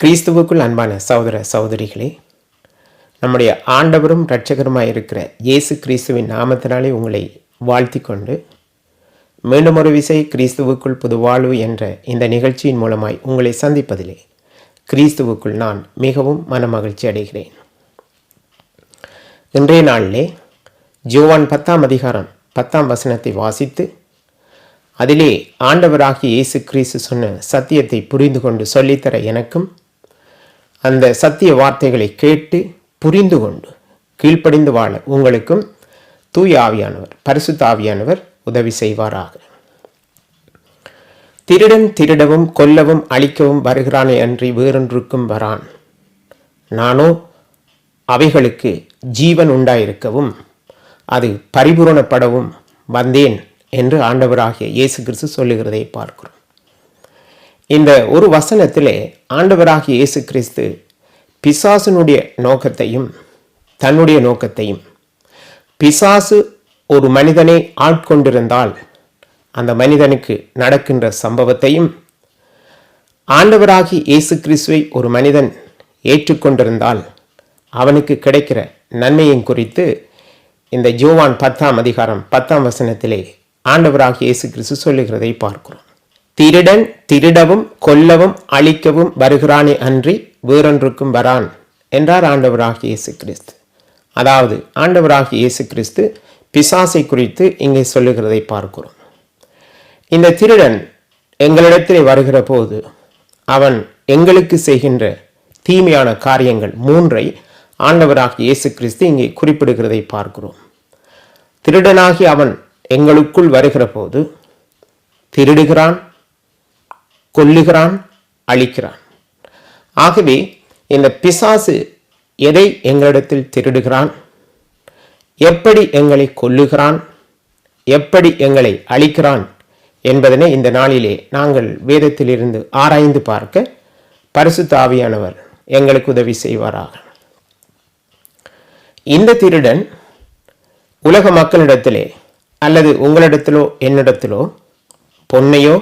கிறிஸ்துவுக்குள் அன்பான சகோதர சகோதரிகளே நம்முடைய ஆண்டவரும் இரட்சகருமாக இருக்கிற இயேசு கிறிஸ்துவின் நாமத்தினாலே உங்களை வாழ்த்தி கொண்டு மீண்டும் ஒரு விசை கிறிஸ்துவுக்குள் புது வாழ்வு என்ற இந்த நிகழ்ச்சியின் மூலமாய் உங்களை சந்திப்பதிலே கிறிஸ்துவுக்குள் நான் மிகவும் மனமகிழ்ச்சி அடைகிறேன். இன்றைய நாளிலே ஜோவான் பத்தாம் அதிகாரம் பத்தாம் வசனத்தை வாசித்து அதிலே ஆண்டவராகிய இயேசு கிறிஸ்து சொன்ன சத்தியத்தை புரிந்து கொண்டு சொல்லித்தர எனக்கும் அந்த சத்திய வார்த்தைகளை கேட்டு புரிந்து கொண்டு கீழ்ப்படிந்து வாழ உங்களுக்கும் தூய ஆவியானவர் பரிசுத்த ஆவியானவர் உதவி செய்வாராக. திருடன் திருடவும் கொல்லவும் அழிக்கவும் வருகிறானே அன்றி வேறொன்றுக்கும் வரான். நானோ அவைகளுக்கு ஜீவன் உண்டாயிருக்கவும் அது பரிபூரணப்படவும் வந்தேன் என்று ஆண்டவராகிய இயேசு கிறிஸ்து சொல்லுகிறதை பார்க்கிறோம். இந்த ஒரு வசனத்திலே ஆண்டவராகிய இயேசு கிறிஸ்து பிசாசனுடைய நோக்கத்தையும் தன்னுடைய நோக்கத்தையும் பிசாசு ஒரு மனிதனை ஆட்கொண்டிருந்தால் அந்த மனிதனுக்கு நடக்கின்ற சம்பவத்தையும் ஆண்டவராகி இயேசு கிறிஸ்துவை ஒரு மனிதன் ஏற்றுக்கொண்டிருந்தால் அவனுக்கு கிடைக்கிற நன்மையும் குறித்து இந்த ஜோவான் பத்தாம் அதிகாரம் பத்தாம் வசனத்திலே ஆண்டவராகி இயேசு கிறிஸ்து சொல்லுகிறதை பார்க்கிறோம். திருடன் திருடவும் கொல்லவும் அழிக்கவும் வருகிறானே அன்றி வேறொன்றுக்கும் வரான் என்றார் ஆண்டவராகிய இயேசு கிறிஸ்து. அதாவது ஆண்டவராகிய இயேசு கிறிஸ்து பிசாசை குறித்து இங்கே சொல்லுகிறதை பார்க்கிறோம். இந்த திருடன் எங்களிடத்திலே வருகிற போது அவன் எங்களுக்கு செய்கின்ற தீமையான காரியங்கள் மூன்றை ஆண்டவராகிய இயேசு கிறிஸ்து இங்கே குறிப்பிடுகிறதை பார்க்கிறோம். திருடனாகி அவன் எங்களுக்குள் வருகிற போது திருடுகிறான் கொல்லுகிறான் அழிக்கிறான். ஆகவே இந்த பிசாசு எதை எங்களிடத்தில் திருடுகிறான்? எப்படி எங்களை கொல்லுகிறான்? எப்படி எங்களை அழிக்கிறான்? என்பதனை இந்த நாளிலே நாங்கள் வேதத்திலிருந்து ஆராய்ந்து பார்க்க பரிசுத்த ஆவியானவர் எங்களுக்கு உதவி செய்வாராக. இந்த திருடன் உலக மக்களிடத்திலே அல்லது உங்களிடத்திலோ என்னிடத்திலோ பொன்னையோ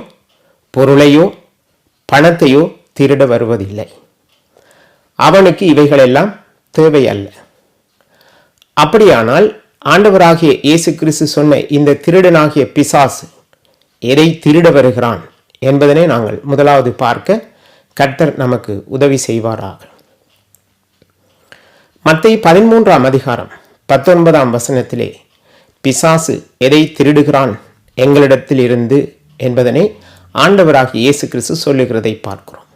பொருளையோ பணத்தையோ திருட வருவதில்லை. அவனுக்கு இவைகளெல்லாம் தேவை அல்ல அப்படியானால் ஆண்டவராகிய இயேசு கிறிஸ்து சொன்ன இந்த திருடனாகிய பிசாசு எதை திருட வருகிறான் என்பதனை நாங்கள் முதலாவது பார்க்க கர்த்தர் நமக்கு உதவி செய்வாராக. மத்தை பதிமூன்றாம் அதிகாரம் பத்தொன்பதாம் வசனத்திலே பிசாசு எதை திருடுகிறான் எங்களிடத்தில் இருந்து என்பதனை ஆண்டவராகிய இயேசு கிறிஸ்து சொல்லுகிறதை பார்க்கிறோம்.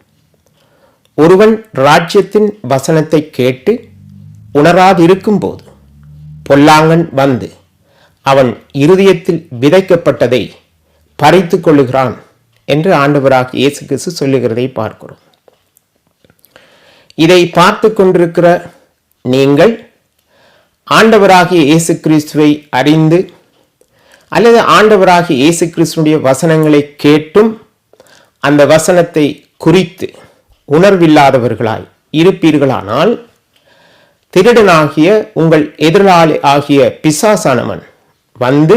ஒருவன் ராஜ்யத்தின் வசனத்தை கேட்டு உணராதிருக்கும்போது பொல்லாங்கன் வந்து அவன் இருதயத்தில் விதைக்கப்பட்டதை பறித்து கொள்ளுகிறான் என்று ஆண்டவராக இயேசு கிறிஸ்து சொல்லுகிறதை பார்க்கிறோம். இதை பார்த்து கொண்டிருக்கிற நீங்கள் ஆண்டவராகிய இயேசு கிறிஸ்துவை அறிந்து அல்லது ஆண்டவராக இயேசு கிறிஸ்துடைய வசனங்களை கேட்டும் அந்த வசனத்தை குறித்து உணர்வில்லாதவர்களாய் இருப்பீர்களானால் திருடனாகிய உங்கள் எதிராளி ஆகிய பிசாசானவன் வந்து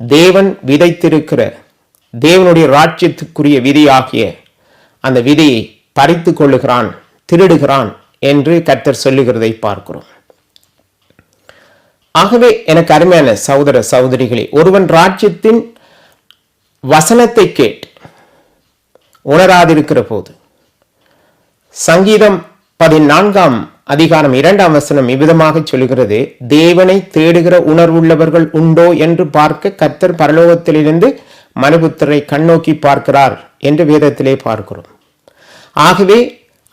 தேவன் விதைத்திருக்கிற தேவனுடைய ராஜ்யத்துக்குரிய விதியாகிய அந்த விதையை பறித்து கொள்ளுகிறான் திருடுகிறான் என்று கர்த்தர் சொல்லுகிறதை பார்க்கிறோம். ஆகவே எனக்கு அருமையான சகோதர சகோதரிகளே ஒருவன் ராஜ்யத்தின் வசனத்தை கேட்டு உணராதிருக்கிற போது சங்கீதம் பதினான்காம் அதிகாரம் இரண்டாம் வசனம் இவ்விதமாக சொல்லுகிறது தேவனை தேடுகிற உணர்வுள்ளவர்கள் உண்டோ என்று பார்க்க கர்த்தர் பரலோகத்திலிருந்து மனுபுத்தரை கண்ணோக்கி பார்க்கிறார் என்று வேதத்திலே பார்க்கிறோம். ஆகவே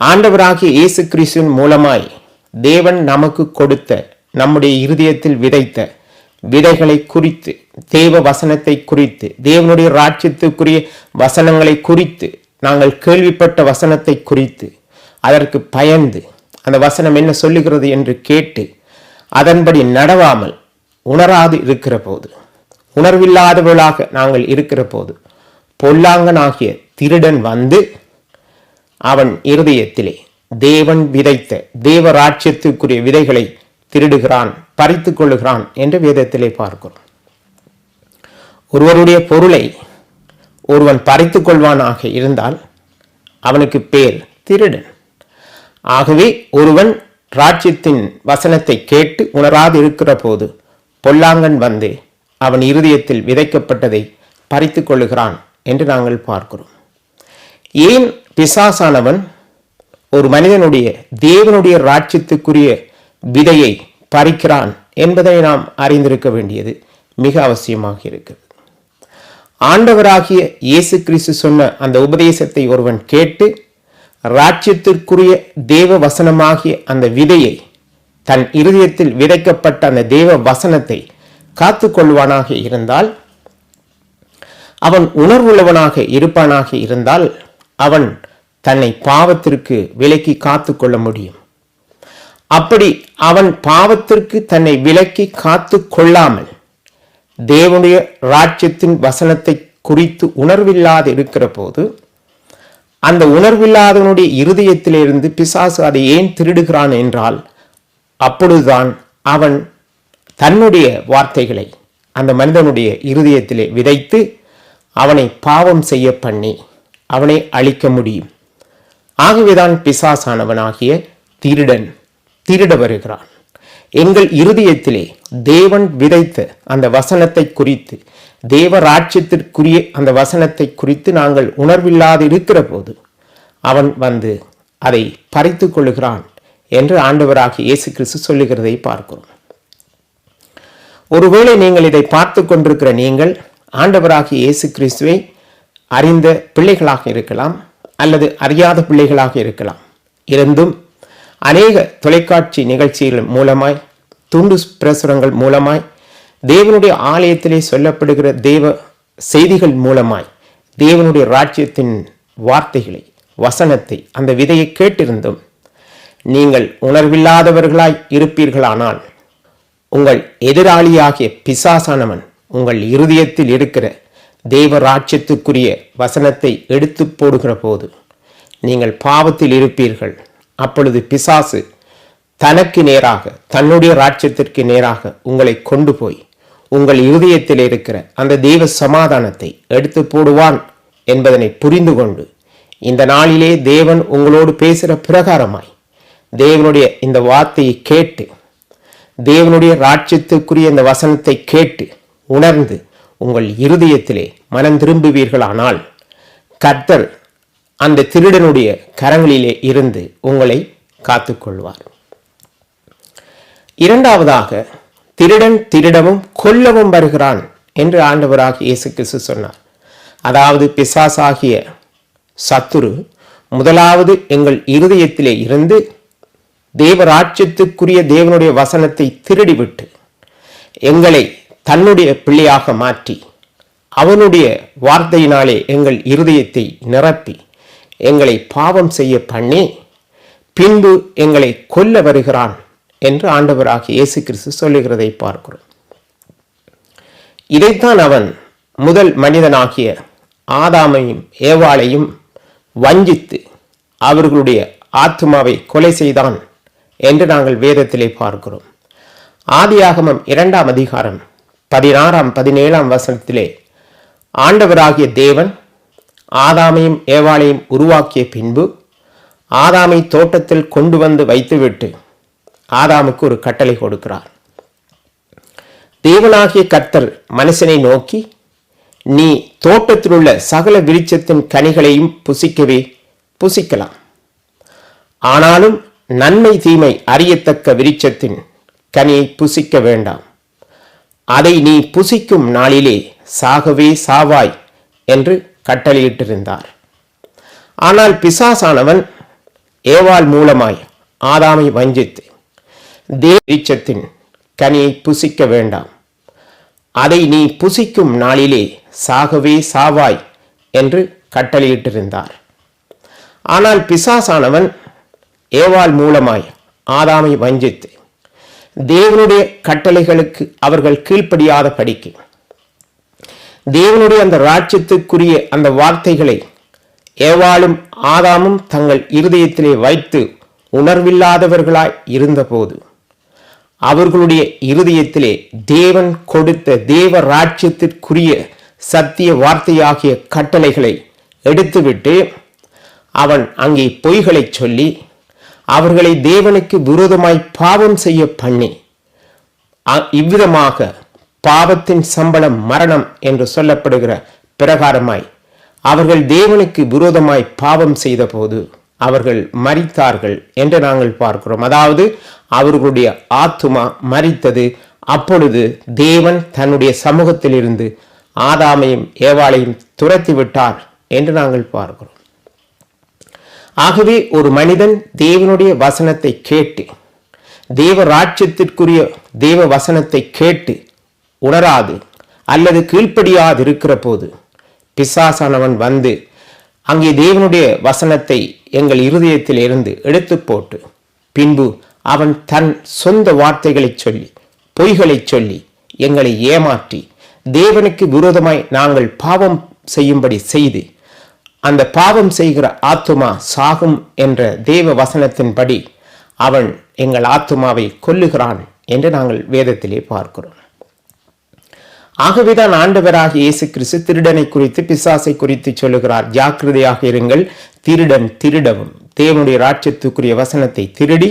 ஆண்டவராகிய இயேசு கிறிஸ்துவின் மூலமாய் தேவன் நமக்கு கொடுத்த நம்முடைய இருதயத்தில் விதைத்த விதைகளை குறித்து தேவ வசனத்தை குறித்து தேவனுடைய ராஜ்யத்துக்குரிய வசனங்களை குறித்து நாங்கள் கேள்விப்பட்ட வசனத்தை குறித்து அதற்கு பயந்து அந்த வசனம் என்ன சொல்லுகிறது என்று கேட்டு அதன்படி நடவாமல் உணராது இருக்கிற போது உணர்வில்லாதவர்களாக நாங்கள் இருக்கிற போது பொல்லாங்கனாகிய திருடன் வந்து அவன் இருதயத்திலே தேவன் விதைத்த தேவ ராட்சியத்துக்குரிய விதைகளை திருடுகிறான் பறித்து கொள்ளுகிறான் என்று வேதத்திலே பார்க்கிறோம். ஒருவருடைய பொருளை ஒருவன் பறித்து கொள்வானாக இருந்தால் அவனுக்கு பேர் திருடன். ஆகவே ஒருவன் ராஜ்யத்தின் வசனத்தை கேட்டு உணராது இருக்கிற போது பொல்லாங்கன் வந்து அவன் இருதயத்தில் விதைக்கப்பட்டதை பறித்து கொள்ளுகிறான் என்று நாங்கள் பார்க்கிறோம். ஏன் பிசாசானவன் ஒரு மனிதனுடைய தேவனுடைய ராஜ்யத்துக்குரிய விதையை பறிக்கிறான் என்பதை நாம் அறிந்திருக்க வேண்டியது மிக அவசியமாக இருக்கிறது. ஆண்டவராகிய இயேசு கிறிஸ்து சொன்ன அந்த உபதேசத்தை ஒருவன் கேட்டு ராஜ்யத்திற்குரிய தேவ வசனமாகிய அந்த விதையை தன் இருதயத்தில் விதைக்கப்பட்ட அந்த தேவ வசனத்தை காத்து கொள்வானாக இருந்தால் அவன் உணர்வுள்ளவனாக இருப்பானாக இருந்தால் அவன் தன்னை பாவத்திற்கு விலக்கி காத்து கொள்ள முடியும். அப்படி அவன் பாவத்திற்கு தன்னை விலக்கி காத்து கொள்ளாமல் தேவனுடைய ராஜ்யத்தின் வசனத்தை குறித்து உணர்வில்லாது இருக்கிற போது அந்த உணர்வில்லாதவனுடைய இருதயத்திலிருந்து பிசாசு அதை ஏன் திருடுகிறான் என்றால் அப்பொழுதுதான் அவன் தன்னுடைய வார்த்தைகளை அந்த மனிதனுடைய இருதயத்திலே விதைத்து அவனை பாவம் செய்ய பண்ணி அவனை அழிக்க முடியும். ஆகவேதான் பிசாசானவனாகிய திருடன் திருட வருகிறான் எங்கள் இருதயத்திலே தேவன் விதைத்த அந்த வசனத்தை குறித்து தேவராட்சியத்திற்குரிய அந்த வசனத்தை குறித்து நாங்கள் உணர்வில்லாது இருக்கிற போது அவன் வந்து அதை பறித்து கொள்ளுகிறான் என்று ஆண்டவராகிய இயேசு கிறிஸ்து சொல்லுகிறதை பார்க்கிறோம். ஒருவேளை நீங்கள் இதை பார்த்து கொண்டிருக்கிற நீங்கள் ஆண்டவராகிய இயேசு கிறிஸ்துவை அறிந்த பிள்ளைகளாக இருக்கலாம் அல்லது அறியாத பிள்ளைகளாக இருக்கலாம். இருந்தும் அநேக தொலைக்காட்சி நிகழ்ச்சிகள் மூலமாய் துண்டு பிரசுரங்கள் மூலமாய் தேவனுடைய ஆலயத்திலே சொல்லப்படுகிற தேவ செய்திகள் மூலமாய் தேவனுடைய ராஜ்யத்தின் வார்த்தைகளை வசனத்தை அந்த விதையை கேட்டிருந்தும் நீங்கள் உணர்வில்லாதவர்களாய் இருப்பீர்களானால் உங்கள் எதிராளியாகிய பிசாசானவன் உங்கள் இருதயத்தில் இருக்கிற தேவ ராஜ்யத்துக்குரிய வசனத்தை எடுத்து போடுகிற போது நீங்கள் பாவத்தில் இருப்பீர்கள். அப்பொழுது பிசாசு தனக்கு நேராக தன்னுடைய ராஜ்யத்திற்கு நேராக உங்களை கொண்டு போய் உங்கள் இருதயத்தில் இருக்கிற அந்த தெய்வ சமாதானத்தை எடுத்து போடுவான் என்பதனை புரிந்து கொண்டு இந்த நாளிலே தேவன் உங்களோடு பேசுகிற பிரகாரமாய் தேவனுடைய இந்த வார்த்தையை கேட்டு தேவனுடைய ராட்சியத்துக்குரிய இந்த வசனத்தை கேட்டு உணர்ந்து உங்கள் இருதயத்திலே மனம் திரும்புவீர்களானால் கர்த்தர் அந்த திருடனுடைய கரங்களிலே இருந்து உங்களை காத்துக்கொள்வார். இரண்டாவதாக திருடன் திருடவும் கொல்லவும் வருகிறான் என்று ஆண்டவராக இயேசு கிறிஸ்து சொன்னார். அதாவது பிசாசாகிய சத்துரு முதலாவது எங்கள் இருதயத்திலே இருந்து தேவராட்சியத்துக்குரிய தேவனுடைய வசனத்தை திருடிவிட்டு எங்களை தன்னுடைய பிள்ளையாக மாற்றி அவனுடைய வார்த்தையினாலே எங்கள் இருதயத்தை நிரப்பி எங்களை பாவம் செய்ய பண்ணி பின்பு எங்களை கொல்ல வருகிறான் என்று ஆண்டவராக இயேசு கிறிஸ்து சொல்லுகிறதை பார்க்கிறோம். இதைத்தான் அவன் முதல் மனிதனாகிய ஆதாமையும் ஏவாளையும் வஞ்சித்து அவர்களுடைய ஆத்மாவை கொலை செய்தான் என்று நாங்கள் வேதத்திலே பார்க்கிறோம். ஆதியாகமம் இரண்டாம் அதிகாரம் பதினாறாம் பதினேழாம் வசனத்திலே ஆண்டவராகிய தேவன் ஆதாமையும் ஏவாளையும் உருவாக்கிய பின்பு ஆதாமை தோட்டத்தில் கொண்டு வந்து வைத்துவிட்டு ஆதாமுக்கு ஒரு கட்டளை கொடுக்கிறார். தேவனாகிய கர்த்தர் மனுஷனை நோக்கி நீ தோட்டத்தில் உள்ள சகல விருட்சத்தின் கனிகளையும் புசிக்கவே புசிக்கலாம். ஆனாலும் நன்மை தீமை அறியத்தக்க விருட்சத்தின் கனியை புசிக்க வேண்டாம். அதை நீ புசிக்கும் நாளிலே சாகவே சாவாய் என்று கட்டளையிட்டிருந்தார். ஆனால் பிசாசானவன் ஏவாள் மூலமாய் ஆதாமை வஞ்சித்து தேவிச்சத்தின் கனியை புசிக்க வேண்டாம். அதை நீ புசிக்கும் நாளிலே சாகவே சாவாய் என்று கட்டளையிட்டிருந்தார். ஆனால் பிசாசானவன் ஏவாள் மூலமாய் ஆதாமை வஞ்சித்து தேவனுடைய கட்டளைகளுக்கு அவர்கள் கீழ்ப்படியாத படிக்கு தேவனுடைய அந்த ராஜ்யத்துக்குரிய அந்த வார்த்தைகளை ஏவாளும் ஆதாமும் தங்கள் இருதயத்திலே வைத்து உணர்வில்லாதவர்களாய் இருந்தபோது அவர்களுடைய இருதயத்திலே தேவன் கொடுத்த தேவ ராஜ்யத்திற்குரிய சத்திய வார்த்தையாகிய கட்டளைகளை எடுத்துவிட்டு அவன் அங்கே பொய்களை சொல்லி அவர்களை தேவனுக்கு விரோதமாய் பாவம் செய்ய பண்ணி அ- இவ்விதமாக பாவத்தின் சம்பளம் மரணம் என்று சொல்லப்படுகிற பிரகாரமாய் அவர்கள் தேவனுக்கு விரோதமாய் பாவம் செய்தபோது அவர்கள் மறித்தார்கள் என்று நாங்கள் பார்க்கிறோம். அதாவது அவர்களுடைய ஆத்துமா மரித்தது. அப்பொழுது தேவன் தன்னுடைய சமூகத்திலிருந்து ஆதாமையும் ஏவாளையும் துரத்தி விட்டார் என்று நாங்கள் பார்க்கிறோம். ஆகவே ஒரு மனிதன் தேவனுடைய வசனத்தை கேட்டு தேவ ராட்சியத்திற்குரிய தேவ வசனத்தை கேட்டு உணராது அல்லது கீழ்ப்படியாது இருக்கிற போது பிசாசானவன் வந்து அங்கே தேவனுடைய வசனத்தை எங்கள் இருதயத்தில் இருந்து எடுத்து போட்டு பின்பு அவன் தன் சொந்த வார்த்தைகளை சொல்லி பொய்களைச் சொல்லி எங்களை ஏமாற்றி தேவனுக்கு விரோதமாய் நாங்கள் பாவம் செய்யும்படி செய்து அந்த பாவம் செய்கிற ஆத்துமா சாகும் என்ற தேவ வசனத்தின்படி அவன் எங்கள் ஆத்துமாவை கொல்லுகிறான் என்று நாங்கள் வேதத்திலே பார்க்கிறோம். ஆகவேதான் ஆண்டவராக இயேசு கிறிஸ்து திருடனை குறித்து பிசாசை குறித்து சொல்லுகிறார். ஜாக்கிரதையாக இருங்கள். திருடன் திருடவும். தேவனுடைய ராட்சியத்துக்குரிய வசனத்தை திருடி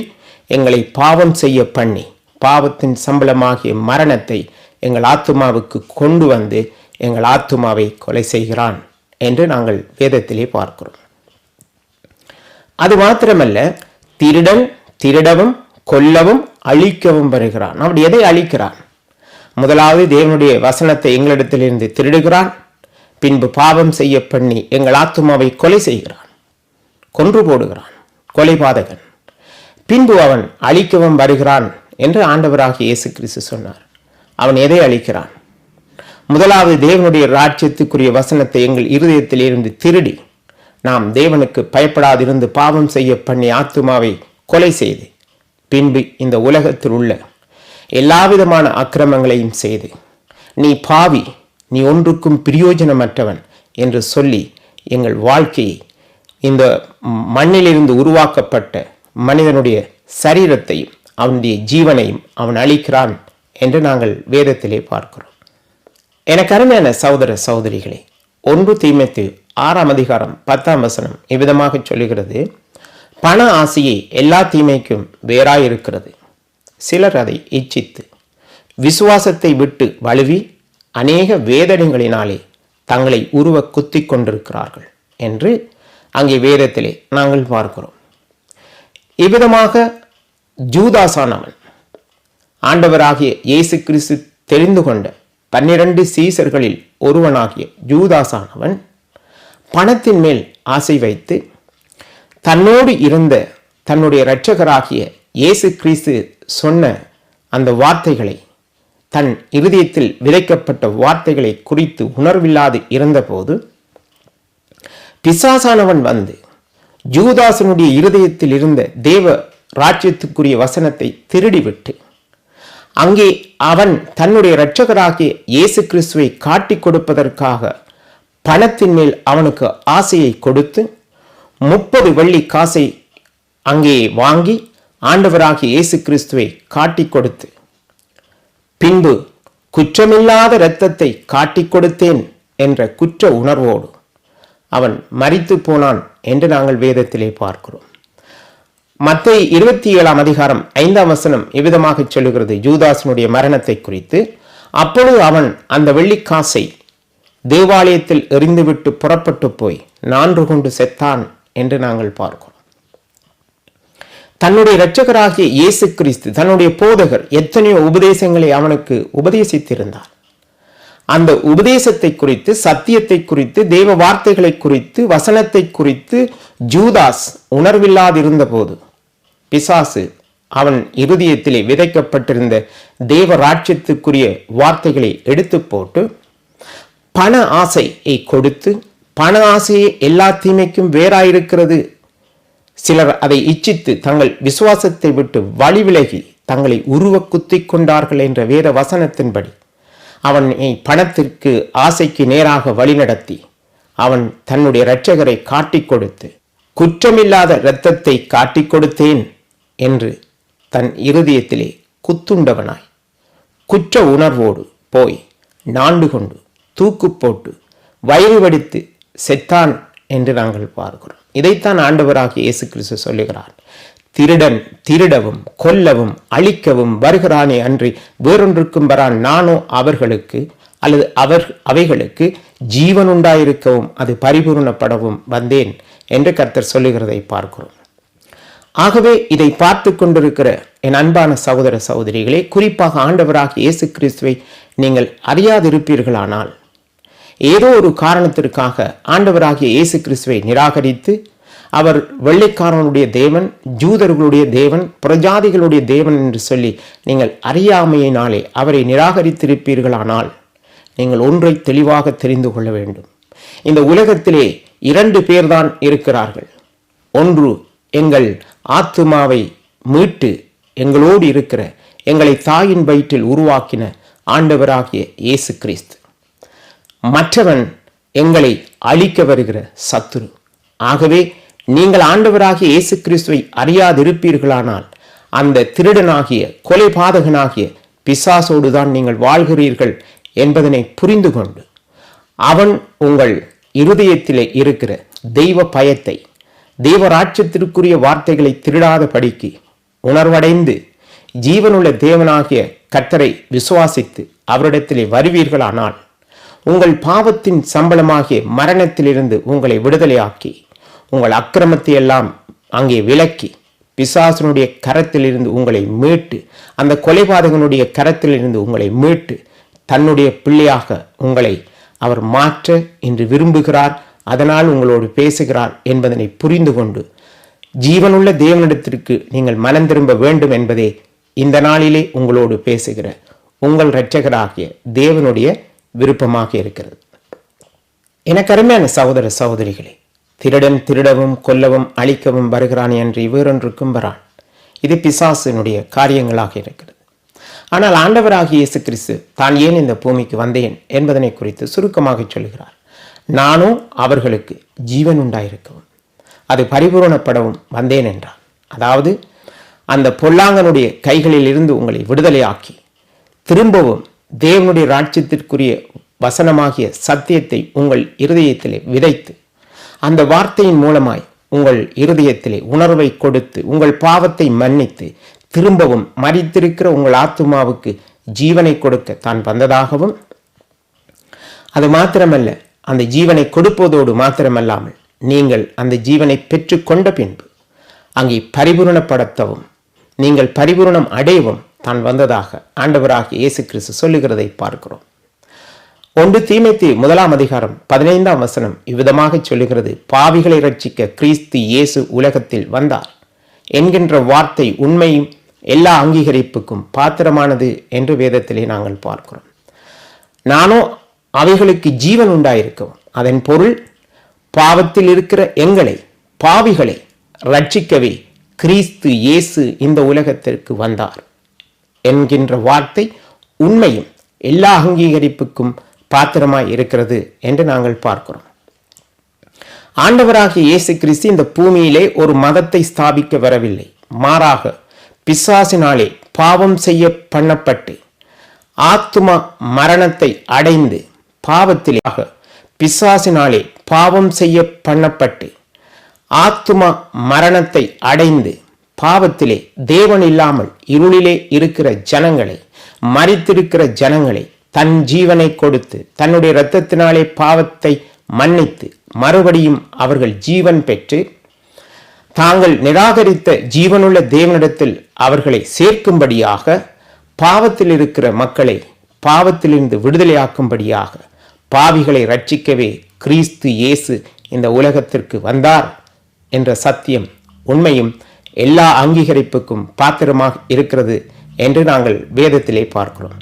எங்களை பாவம் செய்ய பண்ணி பாவத்தின் சம்பளமாகிய மரணத்தை எங்கள் ஆத்துமாவுக்கு கொண்டு வந்து எங்கள் ஆத்துமாவை கொலை செய்கிறான் என்று நாங்கள் வேதத்திலே பார்க்கிறோம். அது மாத்திரமல்ல திருடன் திருடவும் கொல்லவும் அழிக்கவும் வருகிறான். அப்படி எதை அழிக்கிறான்? முதலாவது தேவனுடைய வசனத்தை எங்களிடத்திலிருந்து திருடுகிறான். பின்பு பாவம் செய்ய பண்ணி எங்கள் ஆத்துமாவை கொலை செய்கிறான். கொன்று போடுகிறான். கொலைபாதகன் பின்பு அவன் அழிக்கவும் வருகிறான் என்று ஆண்டவராக இயேசு கிறிஸ்து சொன்னார். அவன் எதை அழிக்கிறான்? முதலாவது தேவனுடைய ராஜ்யத்துக்குரிய வசனத்தை எங்கள் இருதயத்திலிருந்து திருடி நாம் தேவனுக்கு பயப்படாதிருந்து பாவம் செய்ய பண்ணி ஆத்துமாவை கொலை செய்து பின்பு இந்த உலகத்தில் உள்ள எல்லாவிதமான அக்கிரமங்களையும் செய்து நீ பாவி நீ ஒன்றுக்கும் பிரயோஜனமற்றவன் என்று சொல்லி எங்கள் வாழ்க்கையை இந்த மண்ணிலிருந்து உருவாக்கப்பட்ட மனிதனுடைய சரீரத்தையும் அவனுடைய ஜீவனையும் அவன் அழிக்கிறான் என்று நாங்கள் வேதத்திலே பார்க்கிறோம். எனக்கு அருமையான சகோதர சகோதரிகளே ஒன்று தீமைத்து ஆறாம் அதிகாரம் பத்தாம் வசனம் இவ்விதமாக சொல்லுகிறது பண ஆசையே எல்லா தீமைக்கும் வேறாயிருக்கிறது. சிலர் அதை இச்சித்து விசுவாசத்தை விட்டு வழுவி அநேக வேதனைகளினாலே தங்களை உருவ குத்தி கொண்டிருக்கிறார்கள் என்று அங்கே வேதத்திலே நாங்கள் பார்க்கிறோம். இவ்விதமாக ஜூதாசானவன் ஆண்டவராகிய இயேசு கிறிஸ்து தெரிந்து கொண்ட பன்னிரண்டு சீசர்களில் ஒருவனாகிய ஜூதாசானவன் பணத்தின் மேல் ஆசை வைத்து தன்னோடு இருந்த தன்னுடைய இரட்சகராகிய இயேசு கிறிஸ்து சொன்ன அந்த வார்த்தைகளை தன் இருதயத்தில் விதைக்கப்பட்ட வார்த்தைகளை குறித்து உணர்வில்லாது இருந்தபோது பிசாசானவன் வந்து ஜூதாசனுடைய இருதயத்தில் இருந்த தேவ ராஜ்யத்துக்குரிய வசனத்தை திருடிவிட்டு அங்கே அவன் தன்னுடைய இரட்சகராகிய இயேசு கிறிஸ்துவை காட்டிக் கொடுப்பதற்காக பணத்தின் மேல் அவனுக்கு ஆசையை கொடுத்து முப்பது வெள்ளி காசை அங்கே வாங்கி ஆண்டவராகிய இயேசு கிறிஸ்துவை காட்டிக் கொடுத்து பின்பு குற்றமில்லாத இரத்தத்தை காட்டிக் கொடுத்தேன் என்ற குற்ற உணர்வோடு அவன் மறித்து போனான் என்று நாங்கள் வேதத்திலே பார்க்கிறோம். மத்திய இருபத்தி ஏழாம் அதிகாரம் ஐந்தாம் வசனம் இவ்விதமாக சொல்லுகிறது. ஜூதாசனுடைய மரணத்தை குறித்து அப்பொழுது அவன் அந்த வெள்ளிக்காசை தேவாலயத்தில் எறிந்துவிட்டு புறப்பட்டு போய் நான்கு கொண்டு செத்தான் என்று நாங்கள் பார்க்கிறோம். தன்னுடைய இரட்சகராகிய இயேசு கிறிஸ்து தன்னுடைய போதகர் எத்தனையோ உபதேசங்களை அவனுக்கு உபதேசித்திருந்தார். அந்த உபதேசத்தை குறித்து சத்தியத்தை குறித்து தேவ வார்த்தைகளை குறித்து வசனத்தை குறித்து ஜூதாஸ் உணர்வில்லாதிருந்த போது பிசாசு அவன் இருதயத்திலே விதைக்கப்பட்டிருந்த தேவ ராட்சியத்துக்குரிய வார்த்தைகளை எடுத்து போட்டு பண ஆசையை கொடுத்து பண ஆசையே எல்லா தீமைக்கும் வேறாயிருக்கிறது சிலர் அதை இச்சித்து தங்கள் விசுவாசத்தை விட்டு வழி விலகி தங்களை உருவ குத்தி கொண்டார்கள் என்ற வேத வசனத்தின்படி அவனை பணத்திற்கு ஆசைக்கு நேராக வழிநடத்தி அவன் தன்னுடைய இரட்சகரை காட்டிக் கொடுத்து குற்றமில்லாத இரத்தத்தை காட்டிக் கொடுத்தேன் என்று தன் இருதயத்திலே குத்துண்டவனாய் குற்ற உணர்வோடு போய் நாண்டு கொண்டு தூக்கு போட்டு வயிறு வடித்து செத்தான் என்று நாங்கள் பார்க்கிறோம். இதைத்தான் ஆண்டவராகிய இயேசு கிறிஸ்து சொல்லுகிறார். திருடன் திருடவும் கொல்லவும் அழிக்கவும் வருகிறானே அன்றி வேறொன்றுக்கும் வரான் நானோ அவர்களுக்கு அல்லது அவர் அவைகளுக்கு ஜீவன் உண்டாயிருக்கவும் அது பரிபூர்ணப்படவும் வந்தேன் என்று கர்த்தர் சொல்லுகிறதை பார்க்கிறோம். ஆகவே இதை பார்த்து கொண்டிருக்கிற என் அன்பான சகோதர சகோதரிகளே குறிப்பாக ஆண்டவராக இயேசு கிறிஸ்துவை நீங்கள் அறியாதிருப்பீர்களானால் ஏதோ ஒரு காரணத்திற்காக ஆண்டவராகிய இயேசு கிறிஸ்துவை நிராகரித்து அவர் வெள்ளைக்காரனுடைய தேவன் ஜூதர்களுடைய தேவன் பிரஜாதிகளுடைய தேவன் என்று சொல்லி நீங்கள் அறியாமையினாலே அவரை நிராகரித்திருப்பீர்களானால் நீங்கள் ஒன்றை தெளிவாக தெரிந்து கொள்ள வேண்டும். இந்த உலகத்திலே இரண்டு பேர்தான் இருக்கிறார்கள். ஒன்று எங்கள் ஆத்துமாவை மீட்டு எங்களோடு இருக்கிற எங்களை தாயின் வயிற்றில் உருவாக்கின ஆண்டவராகிய இயேசு கிறிஸ்து. மற்றவன் எங்களை அழிக்க வருகிற சத்துரு. ஆகவே நீங்கள் ஆண்டவராகிய இயேசு கிறிஸ்துவை அறியாதிருப்பீர்களானால் அந்த திருடனாகிய கொலைபாதகனாகிய பிசாசோடு தான் நீங்கள் வாழ்கிறீர்கள் என்பதனை புரிந்து கொண்டு அவன் உங்கள் இருதயத்திலே இருக்கிற தெய்வ பயத்தை தெய்வராட்சத்திற்குரிய வார்த்தைகளை திருடாத படிக்கு உணர்வடைந்து ஜீவனுள்ள தேவனாகிய கத்தரை விசுவாசித்து அவரிடத்திலே வருவீர்களானால் உங்கள் பாவத்தின் சம்பளமாகிய மரணத்திலிருந்து உங்களை விடுதலையாக்கி உங்கள் அக்கிரமத்தை எல்லாம் அங்கே விலக்கி பிசாசனுடைய கரத்திலிருந்து உங்களை மீட்டு அந்த கொலைபாதகனுடைய கரத்திலிருந்து உங்களை மீட்டு தன்னுடைய பிள்ளையாக உங்களை அவர் மாற்ற என்று விரும்புகிறார் அதனால் உங்களோடு பேசுகிறார் என்பதனை புரிந்து கொண்டு ஜீவனுள்ள தேவனிடத்திற்கு நீங்கள் மனம் திரும்ப வேண்டும் என்பதே இந்த நாளிலே உங்களோடு பேசுகிற உங்கள் இரட்சகராகிய தேவனுடைய விருப்பமாக இருக்கிறது. எனக்கு அருமையான சகோதர சகோதரிகளே திருடன் திருடவும் கொல்லவும் அழிக்கவும் வருகிறான் என்று வேறொன்றுக்கும் வரான் இது பிசாசினுடைய காரியங்களாக இருக்கிறது. ஆனால் ஆண்டவராகிய இயேசு கிறிஸ்து தான் ஏன் இந்த பூமிக்கு வந்தேன் என்பதனை குறித்து சுருக்கமாக சொல்கிறார். நானும் அவர்களுக்கு ஜீவன் உண்டாயிருக்கவும் அது பரிபூரணப்படவும் வந்தேன் என்றார். அதாவது அந்த பொல்லாங்கனுடைய கைகளில் இருந்து உங்களை விடுதலையாக்கி திரும்பவும் தேவனுடைய ராட்சியத்திற்குரிய வசனமாகிய சத்தியத்தை உங்கள் இருதயத்திலே விதைத்து அந்த வார்த்தையின் மூலமாய் உங்கள் இருதயத்திலே உணர்வை கொடுத்து உங்கள் பாவத்தை மன்னித்து திரும்பவும் மறித்திருக்கிற உங்கள் ஆத்துமாவுக்கு ஜீவனை கொடுக்க தான் வந்ததாகவும் அது மாத்திரமல்ல அந்த ஜீவனை கொடுப்பதோடு மாத்திரமல்லாமல் நீங்கள் அந்த ஜீவனை பெற்று கொண்ட பின்பு அங்கே பரிபூரணப்படுத்தவும் நீங்கள் பரிபூரணம் அடையவும் தான் வந்ததாக ஆண்டவராக இயேசு கிறிஸ்து சொல்லுகிறதை பார்க்கிறோம். ஒன்று தீமைத்தி முதலாம் அதிகாரம் பதினைந்தாம் வசனம் இவ்விதமாக சொல்லுகிறது பாவிகளை ரட்சிக்க கிறிஸ்து இயேசு உலகத்தில் வந்தார். என்கின்ற வார்த்தை உண்மையும் எல்லா அங்கீகரிப்புக்கும் பாத்திரமானது என்று வேதத்திலே நாங்கள் பார்க்கிறோம். நானோ அவைகளுக்கு ஜீவன் உண்டாயிருக்கும். அதன் பொருள் பாவத்தில் இருக்கிற எங்களை பாவிகளை ரட்சிக்கவே கிறிஸ்து இயேசு இந்த உலகத்திற்கு வந்தார். என்கின்ற வார்த்தை உண்மையும் எல்லா அங்கீகரிப்புக்கும் பாத்திரமாய் இருக்கிறது என்று நாங்கள் பார்க்கிறோம். ஆண்டவராகிய இயேசு கிறிஸ்து இந்த பூமியிலே ஒரு மதத்தை ஸ்தாபிக்க வரவில்லை. மாறாக பிசாசினாலே பாவம் செய்ய பண்ணப்பட்டு ஆத்தும மரணத்தை அடைந்து பாவத்திலாக பிசாசினாலே பாவம் செய்ய பண்ணப்பட்டு ஆத்தும மரணத்தை அடைந்து பாவத்திலே தேவன் இல்லாமல் இருளிலே இருக்கிற ஜனங்களை மறித்திருக்கிற ஜனங்களை தன் ஜீவனை கொடுத்து தன்னுடைய இரத்தத்தினாலே பாவத்தை மன்னித்து மறுபடியும் அவர்கள் ஜீவன் பெற்று தாங்கள் நிராகரித்த ஜீவனுள்ள தேவனிடத்தில் அவர்களை சேர்க்கும்படியாக பாவத்தில் இருக்கிற மக்களை பாவத்திலிருந்து விடுதலையாக்கும்படியாக பாவிகளை ரட்சிக்கவே கிறிஸ்து இயேசு இந்த உலகத்திற்கு வந்தார் என்ற சத்தியம் உண்மையும் எல்லா அங்கீகரிப்புக்கும் பாத்திரமாக இருக்கிறது என்று நாங்கள் வேதத்திலே பார்க்கிறோம்.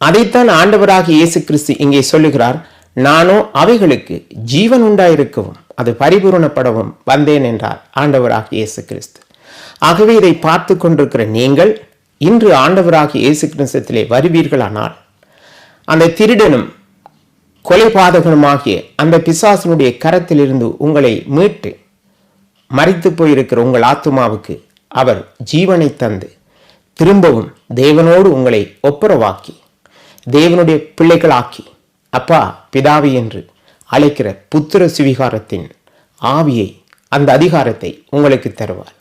அதைத்தான் ஆண்டவராக இயேசு கிறிஸ்து இங்கே சொல்லுகிறார் நானோ அவைகளுக்கு ஜீவன் உண்டாயிருக்கவும் அது பரிபூரணப்படவும் வந்தேன் என்றார் ஆண்டவராக இயேசு கிறிஸ்து ஆகவே இதை பார்த்து கொண்டிருக்கிற நீங்கள் இன்று ஆண்டவராக இயேசு கிறிஸ்தத்திலே வருவீர்களானால் அந்த திருடனும் கொலைபாதகனுமாகிய அந்த பிசாசனுடைய கரத்திலிருந்து உங்களை மீட்டு மறித்து போயிருக்கிற உங்கள் ஆத்துமாவுக்கு அவர் ஜீவனை தந்து திரும்பவும் தேவனோடு உங்களை ஒப்புரவாக்கி தேவனுடைய பிள்ளைகளாக்கி அப்பா பிதாவி என்று அழைக்கிற புத்திர சுவிகாரத்தின் ஆவியை அந்த அதிகாரத்தை உங்களுக்கு தருவார்.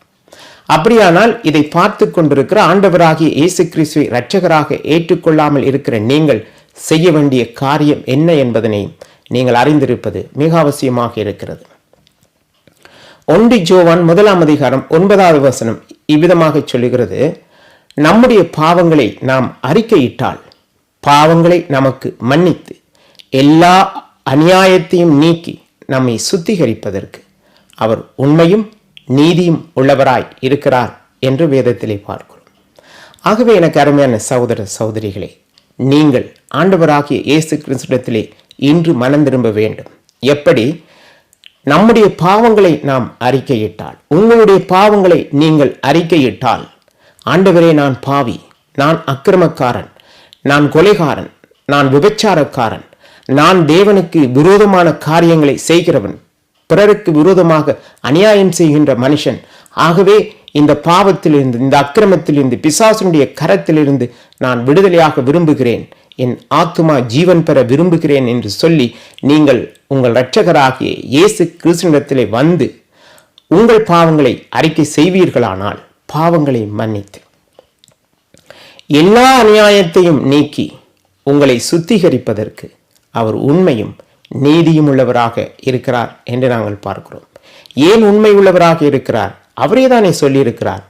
அப்படியானால் இதை பார்த்து கொண்டிருக்கிற ஆண்டவராகிய இயேசு கிறிஸ்துவை இரட்சகராக ஏற்றுக்கொள்ளாமல் இருக்கிற நீங்கள் செய்ய வேண்டிய காரியம் என்ன என்பதனை நீங்கள் அறிந்திருப்பது மிக அவசியமாக இருக்கிறது. ஒண்டி ஜோவான் முதலாம் அதிகாரம் ஒன்பதாவது வசனம் இவ்விதமாக சொல்லுகிறது. நம்முடைய பாவங்களை நாம் அறிக்கையிட்டால் பாவங்களை நமக்கு மன்னித்து எல்லா அநியாயத்தையும் நீக்கி நம்மை சுத்திகரிப்பதற்கு அவர் உண்மையும் நீதியும் உள்ளவராய் இருக்கிறார் என்று வேதத்திலே பார்க்கிறோம். ஆகவே எனக்கு அருமையான சகோதர சகோதரிகளே நீங்கள் ஆண்டவராகிய இயேசு கிறிஸ்துடத்திலே இன்று மனம் திரும்ப வேண்டும். எப்படி? நம்முடைய பாவங்களை நாம் அறிக்கையிட்டால் உங்களுடைய பாவங்களை நீங்கள் அறிக்கையிட்டால் ஆண்டவரே நான் பாவி நான் அக்கிரமக்காரன் நான் கொலைகாரன் நான் விபச்சாரக்காரன் நான் தேவனுக்கு விரோதமான காரியங்களை செய்கிறவன் பிறருக்கு விரோதமாக அநியாயம் செய்கின்ற மனுஷன் ஆகவே இந்த பாவத்திலிருந்து இந்த அக்கிரமத்திலிருந்து பிசாசனுடைய கரத்திலிருந்து நான் விடுதலையாக விரும்புகிறேன். என் ஆத்துமா ஜீவன் பெற விரும்புகிறேன் என்று சொல்லி நீங்கள் உங்கள் இரட்சகராகிய இயேசு கிறிஸ்துவிடத்திலே வந்து உங்கள் பாவங்களை அறிக்கை செய்வீர்களானால் பாவங்களை மன்னித்து எல்லா அநியாயத்தையும் நீக்கி உங்களை சுத்திகரிப்பதற்கு அவர் உண்மையும் நீதியும் உள்ளவராக இருக்கிறார் என்று நாங்கள் பார்க்கிறோம். ஏன் உண்மை உள்ளவராக இருக்கிறார்? அவரே தானே சொல்லியிருக்கிறார்.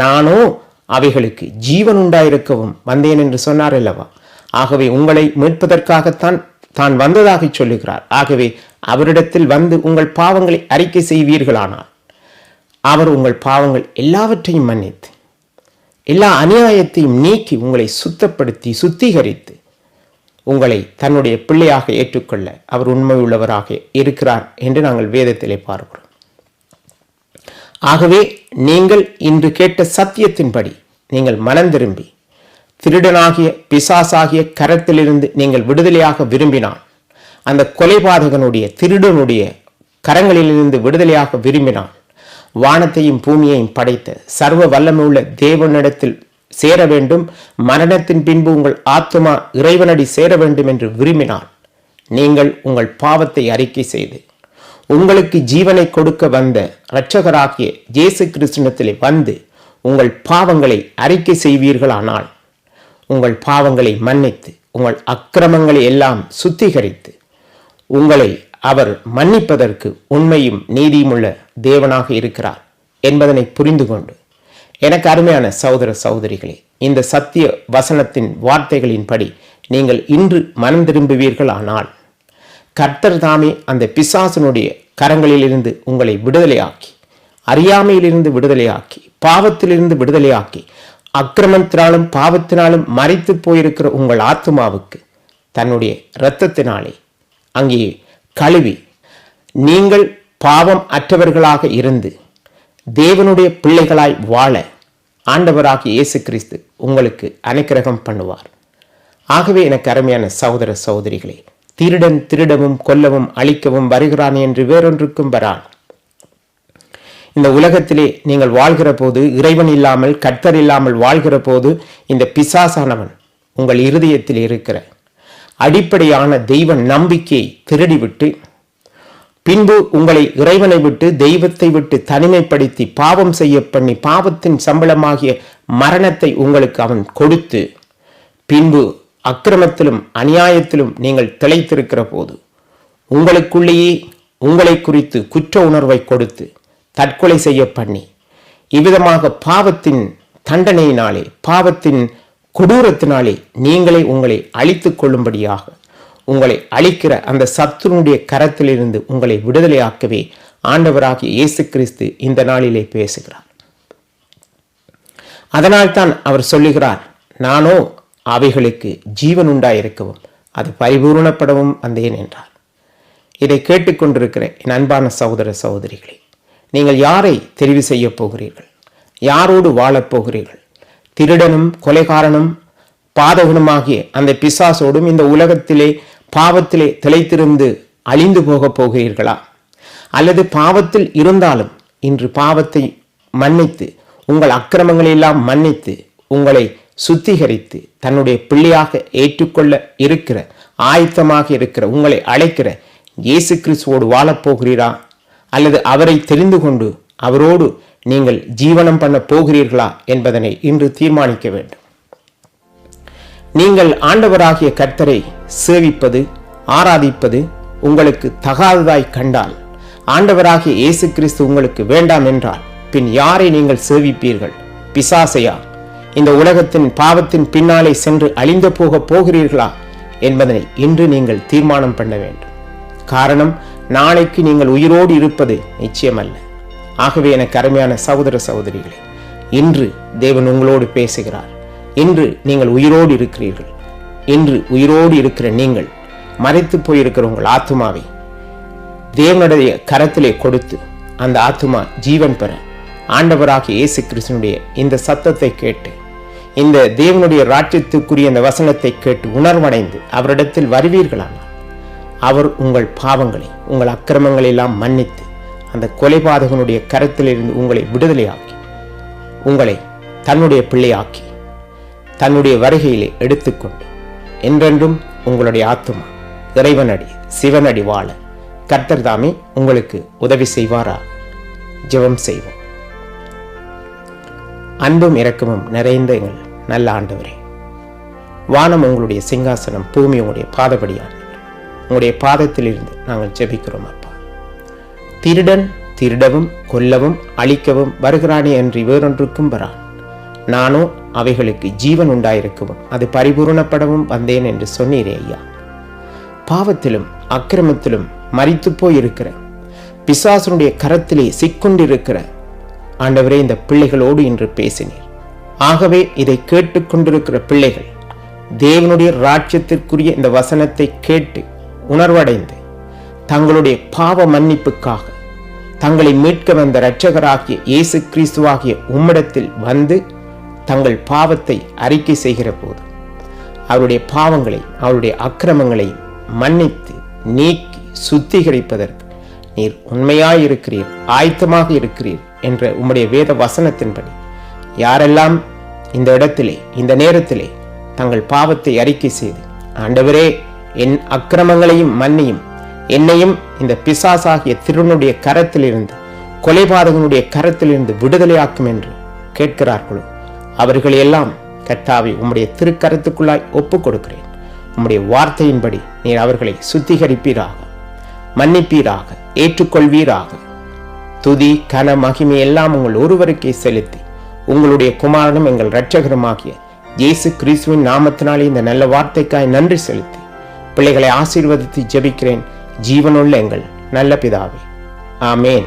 நானோ அவைகளுக்கு ஜீவன் உண்டாயிருக்கவும் வந்தேன் என்று சொன்னார் அல்லவா? ஆகவே உங்களை மீட்பதற்காகத்தான் தான் வந்ததாக சொல்லுகிறார். ஆகவே அவரிடத்தில் வந்து உங்கள் பாவங்களை அறிக்கை செய்வீர்களானால் அவர் உங்கள் பாவங்கள் எல்லாவற்றையும் மன்னித்து எல்லா அநியாயத்தையும் நீக்கி உங்களை சுத்தப்படுத்தி சுத்திகரித்து உங்களை தன்னுடைய பிள்ளையாக ஏற்றுக்கொள்ள அவர் உண்மையுள்ளவராக இருக்கிறார் என்று நாங்கள் வேதத்திலே பார்க்கிறோம். ஆகவே நீங்கள் இன்று கேட்ட சத்தியத்தின்படி நீங்கள் மனம் திரும்பி திருடனாகிய பிசாசாகிய கரத்திலிருந்து நீங்கள் விடுதலையாக விரும்பினால் அந்த கொலைபாதகனுடைய திருடனுடைய கரங்களிலிருந்து விடுதலையாக விரும்பினால் வானத்தையும் பூமியையும் படைத்த சர்வ வல்லமுள்ள தேவனிடத்தில் சேர வேண்டும். மரணத்தின் பின்பு உங்கள் ஆத்மா இறைவனடி சேர வேண்டும் என்று விரும்பினால் நீங்கள் உங்கள் பாவத்தை அறிக்கை செய்து உங்களுக்கு ஜீவனை கொடுக்க வந்த இரட்சகராகிய இயேசு கிருஷ்ணத்திலே வந்து உங்கள் பாவங்களை அறிக்கை செய்வீர்களானால் உங்கள் பாவங்களை மன்னித்து உங்கள் அக்கிரமங்களை எல்லாம் சுத்திகரித்து உங்களை அவர் மன்னிப்பதற்கு உண்மையும் நீதியும் உள்ள தேவனாக இருக்கிறார் என்பதனை புரிந்து கொண்டு எனக்கு அருமையான சகோதர சகோதரிகளே இந்த சத்திய வசனத்தின் வார்த்தைகளின்படி நீங்கள் இன்று மனம் திரும்புவீர்கள் ஆனால் கர்த்தர் தாமே அந்த பிசாசனுடைய கரங்களிலிருந்து உங்களை விடுதலையாக்கி அறியாமையிலிருந்து விடுதலையாக்கி பாவத்திலிருந்து விடுதலையாக்கி அக்கிரமத்தினாலும் பாவத்தினாலும் மறைத்து போயிருக்கிற உங்கள் ஆத்மாவுக்கு தன்னுடைய இரத்தத்தினாலே அங்கே கழுவி நீங்கள் பாவம் அற்றவர்களாக இருந்து தேவனுடைய பிள்ளைகளாய் வாழ ஆண்டவராகிய இயேசு கிறிஸ்து உங்களுக்கு அனுக்கிரகம் பண்ணுவார். ஆகவே எனக்கு அருமையான சகோதர சகோதரிகளே திருடன் திருடவும் கொல்லவும் அழிக்கவும் வருகிறான் என்று வேறொன்றுக்கும் வரான். இந்த உலகத்திலே நீங்கள் வாழ்கிற போது இறைவன் இல்லாமல் கர்த்தர் இல்லாமல் வாழ்கிற போது இந்த பிசாசானவன் உங்கள் இருதயத்தில் இருக்கிற அடிப்படையான தெய்வ நம்பிக்கையை திருடிவிட்டு பின்பு உங்களை இறைவனை விட்டு தெய்வத்தை விட்டு தனிமைப்படுத்தி பாவம் செய்ய பண்ணி பாவத்தின் சம்பளமாகிய மரணத்தை உங்களுக்கு அவன் கொடுத்து பின்பு அக்கிரமத்திலும் அநியாயத்திலும் நீங்கள் திளைத்திருக்கிற போது உங்களுக்குள்ளேயே உங்களை குறித்து குற்ற உணர்வை கொடுத்து தற்கொலை செய்ய பண்ணி இவ்விதமாக பாவத்தின் தண்டனையினாலே பாவத்தின் கொடூரத்தினாலே நீங்களே உங்களை அழித்துக் கொள்ளும்படியாக உங்களை அழிக்கிற அந்த சத்துருடைய கரத்திலிருந்து உங்களை விடுதலையாக்கவே ஆண்டவராகிய இயேசு கிறிஸ்து இந்த நாளிலே பேசுகிறார். அதனால்தான் அவர் சொல்லுகிறார் நானோ அவைகளுக்கு ஜீவன் உண்டாயிருக்கவும் அது பரிபூர்ணப்படவும் வந்தேன் என்றார். இதை கேட்டுக்கொண்டிருக்கிற என் அன்பான சகோதர சகோதரிகளே நீங்கள் யாரை தெரிவு செய்ய போகிறீர்கள்? யாரோடு வாழப் போகிறீர்கள்? திருடனும் கொலைகாரனும் பாதகனுமாகிய அந்த பிசாசோடும் இந்த உலகத்திலே பாவத்திலே திளைத்திருந்து அழிந்து போகப் போகிறீர்களா? அல்லது பாவத்தில் இருந்தாலும் இன்று பாவத்தை மன்னித்து உங்கள் அக்கிரமங்களை எல்லாம் மன்னித்து உங்களை சுத்திகரித்து தன்னுடைய பிள்ளையாக ஏற்றுக்கொள்ள இருக்கிற ஆயத்தமாக இருக்கிற உங்களை அழைக்கிற இயேசு கிறிஸ்துவோடு வாழப் போகிறீரா? அல்லது அவரை தெரிந்து கொண்டு அவரோடு நீங்கள் ஜீவனம் பண்ண போகிறீர்களா என்பதனை இன்று தீர்மானிக்க வேண்டும். நீங்கள் ஆண்டவராகிய கர்த்தரை சேவிப்பது ஆராதிப்பது உங்களுக்கு தகாததாய் கண்டால் ஆண்டவராகிய இயேசு கிறிஸ்து உங்களுக்கு வேண்டாம் என்றால் பின் யாரை நீங்கள் சேவிப்பீர்கள்? பிசாசையா? இந்த உலகத்தின் பாவத்தின் பின்னாலே சென்று அழிந்து போக போகிறீர்களா என்பதனை இன்று நீங்கள் தீர்மானம் பண்ண வேண்டும். காரணம் நாளைக்கு நீங்கள் உயிரோடு இருப்பது நிச்சயமல்ல. ஆகவே எனக்கு அருமையான சகோதர சகோதரிகளே இன்று தேவன் உங்களோடு பேசுகிறார். இன்று நீங்கள் உயிரோடு இருக்கிறீர்கள். இன்று உயிரோடு இருக்கிற நீங்கள் மறைத்து போயிருக்கிற உங்கள் ஆத்மாவை தேவனுடைய கரத்திலே கொடுத்து அந்த ஆத்மா ஜீவன் பெற. ஆண்டவராக இயேசு கிருஷ்ணனுடைய இந்த சத்தத்தை கேட்டு இந்த தேவனுடைய ராட்சியத்துக்குரிய இந்த வசனத்தை கேட்டு உணர்வடைந்து அவரிடத்தில் வருவீர்களானால் அவர் உங்கள் பாவங்களை உங்கள் அக்கிரமங்களை எல்லாம் மன்னித்து அந்த கொலைபாதகனுடைய கரத்திலிருந்து உங்களை விடுதலையாக்கி உங்களை தன்னுடைய பிள்ளையாக்கி தன்னுடைய வருகையிலே எடுத்துக்கொண்டு என்றென்றும் உங்களுடைய ஆத்துமா இறைவனடி சிவனடி வாழ கர்த்தர் தாமே உங்களுக்கு உதவி செய்வாரா? ஜெபம் செய்வோம். அன்பும் இரக்கமும் நிறைந்த எங்கள் நல்ல ஆண்டவரே வானம் உங்களுடைய சிங்காசனம் பூமி உங்களுடைய பாதபடியான உங்களுடைய பாதத்திலிருந்து நாங்கள் ஜெபிக்கிறோம் அப்பா. திருடன் திருடவும் கொல்லவும் அழிக்கவும் வருகிறானே என்று வேறொன்றுக்கும் வரான் நானோ அவைகளுக்கு ஜீவன் உண்டாயிருக்கவும் அது பரிபூரணப்படவும் வந்தேன் என்று சொன்னீரே ஐயா. பாவத்திலும் அக்கிரமத்திலும் மறித்து போயிருக்கிற பிசாசனுடைய கரத்திலே சிக்கொண்டிருக்கிற ஆண்டவரே இந்த பிள்ளைகளோடு இன்று பேசினீர். ஆகவே இதை கேட்டுக்கொண்டிருக்கிற பிள்ளைகள் தேவனுடைய ராட்சியத்திற்குரிய இந்த வசனத்தை கேட்டு உணர்வடைந்து தங்களுடைய பாவ மன்னிப்புக்காக தங்களை மீட்க வந்த இரட்சகராகிய இயேசு கிறிஸ்துவாகிய உம்மிடத்தில் வந்து தங்கள் பாவத்தை அறிக்கை செய்கிற போது அவருடைய பாவங்களை அவருடைய அக்கிரமங்களை மன்னித்து நீக்கி சுத்திகரிப்பதற்கு நீர் உண்மையாயிருக்கிறீர் ஆயத்தமாக இருக்கிறீர் என்ற உம்முடைய வேத வசனத்தின்படி யாரெல்லாம் இந்த இடத்திலே இந்த நேரத்திலே தங்கள் பாவத்தை அறிக்கை செய்து ஆண்டவரே என் அக்கிரமங்களையும் மன்னியும். என்னையும் இந்த பிசாசாகிய திருவனுடைய கரத்திலிருந்து கொலைபாதகனுடைய கரத்திலிருந்து விடுதலையாக்கும் என்று கேட்கிறார்களோ எல்லாம் கர்த்தாவை உம்முடைய திருக்கரத்துக்குள்ளாய் ஒப்புக் கொடுக்கிறேன் உம்முடைய வார்த்தையின்படி நீர் அவர்களை சுத்திகரிப்பீராக மன்னிப்பீராக ஏற்றுக்கொள்வீராக. துதி கன மகிமை எல்லாம் உங்கள் ஒருவருக்கே செலுத்தி உங்களுடைய குமாரனும் எங்கள் இரட்சகருமாகிய இயேசு கிறிஸ்துவின் நாமத்தினாலே இந்த நல்ல வார்த்தைக்காய் நன்றி செலுத்தி பிள்ளைகளை ஆசீர்வதித்து ஜெபிக்கிறேன். ஜீவனுள்ள எங்கள் நல்ல பிதாவே. ஆமேன்.